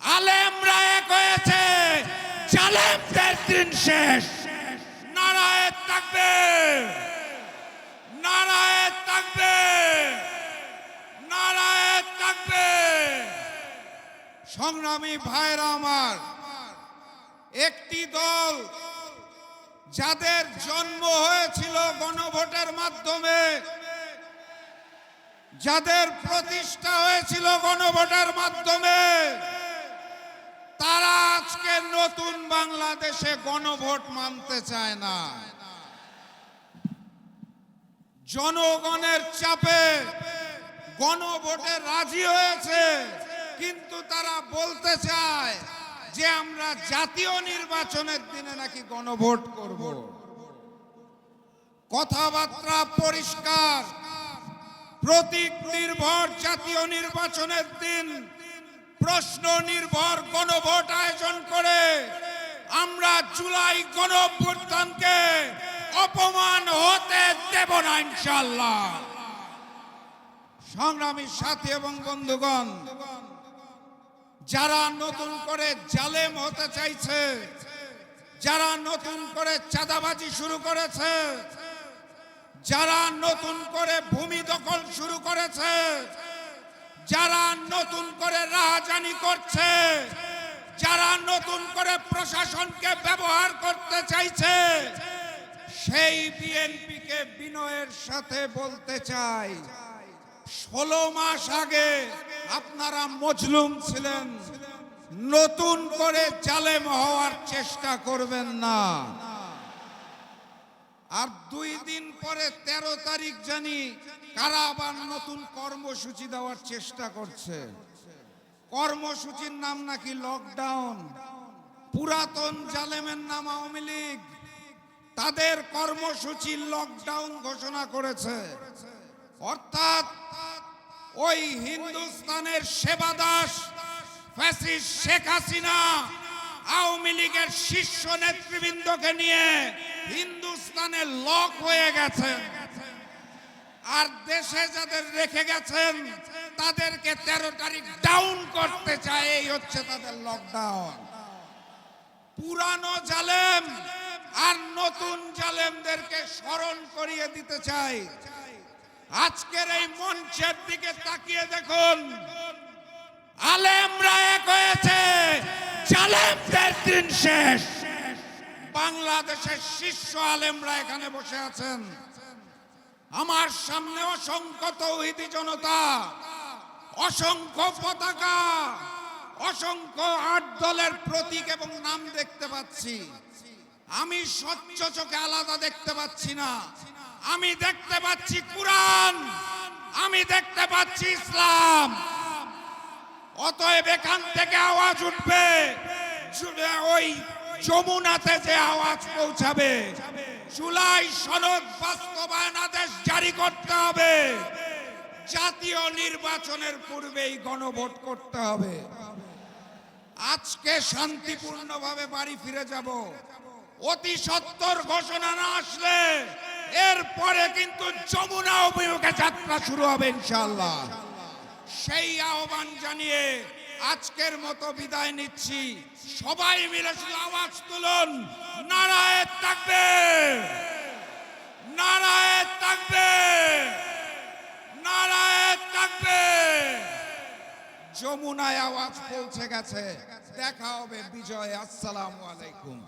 আলেমরা এক হয়েছে। জালেমদের দিন শেষ। নারায় থাকবে নারায় থাকবে নারায় থাকবে সংগ্রামী ভাইরা আমার, একটি দল যাদের জন্ম হয়েছিল গণভোটের মাধ্যমে, যাদের প্রতিষ্ঠা হয়েছিল গণভোটের মাধ্যমে নতুন বাংলাদেশে গণভোট মানতে চায় না। জনগণের চাপে গণভোটে রাজি হয়েছে, কিন্তু তারা বলতে চায় যে আমরা জাতীয় নির্বাচনের দিনে নাকি গণভোট করব। কথাবার্তা পরিষ্কার। প্রতীক নির্ভর জাতীয় নির্বাচনের দিন প্রশ্ন নির্ভর গণভোট আয়োজন করে। আমরা জুলাই গণভ্যুত্থানকে অপমান হতে দেব না ইনশাল্লাহ সংগ্রামী সাথী এবং বন্ধুগণ, যারা নতুন করে জালেম হতে চাইছে, যারা নতুন করে চাঁদাবাজি শুরু করেছে, যারা নতুন করে ভূমি দখল শুরু করেছে যারা নতুন করে রাহাজানি করছে, যারা নতুন করে প্রশাসনকে ব্যবহার করতে চাইছে, সেই বিএনপিকে বিনয়ের সাথে বলতে চাই। ষোলো মাস আগে আপনারা মজলুম ছিলেন, নতুন করে জালেম হওয়ার চেষ্টা করবেন না। আর দুই দিন পরে তেরো তারিখ জানি কারা আবার নতুন কর্মসূচি দেওয়ার চেষ্টা করছে। কর্মসূচির নাম নাকি লকডাউন পুরাতন জালেমের নাম আওয়ামী লীগ। তাদের কর্মসূচি লকডাউন ঘোষণা করেছে। অর্থাৎ ওই হিন্দুস্তানের সেবাদাস, ফ্যাসিস্ট শেখ হাসিনা আওয়ামী লীগের শীর্ষ নেতৃবৃন্দকে নিয়ে হিন্দুস্তানে লক হয়ে গেছেন আর দেশে যাদের রেখে গেছেন, তাদেরকে তেরো তারিখ ডাউন করতে চায়, এই হচ্ছে তাদের লকডাউন পুরানো জালেম আর নতুন জালেমদেরকে স্মরণ করিয়ে দিতে চাই আজকের এই মঞ্চের দিকে তাকিয়ে দেখুন, আলেমরা এক হয়েছে, জালেমদের দিন শেষ। বাংলাদেশের শীর্ষ আলেমরা এখানে বসে আছেন। আমার সামনে অসংখ্য তৌহিদি জনতা, অসংখ্য পতাকা, অসংখ্য আট দলের প্রতীক এবং নাম দেখতে পাচ্ছি। আমি স্বচ্ছ চোখে আলাদা দেখতে পাচ্ছি না। আমি দেখতে পাচ্ছি কুরআন, আমি দেখতে পাচ্ছি ইসলাম। অতএব এখান থেকে আওয়াজ উঠবে ওই যমুনাতে যে আওয়াজ পৌঁছাবে। জুলাই সনদ বাস্তবায়ন আদেশ জারি করতে হবে। জাতীয় নির্বাচনের পূর্বেই গণভোট করতে হবে। আজকে শান্তিপূর্ণভাবে বাড়ি ফিরে যাব। অতি সত্তর ঘোষণা না আসলে এরপরে কিন্তু যমুনা অভিমুখে যাত্রা শুরু হবে ইনশাল্লাহ সেই আহ্বান জানিয়ে আজকের মতো বিদায় নিচ্ছি। সবাই মিলে শুধু আওয়াজ তুলুন। নারায় থাকবে। নারায় থাকবে। নারায় থাকবে। যমুনায় আওয়াজ পৌঁছে গেছে। দেখা হবে বিজয়। আসসালামু আলাইকুম।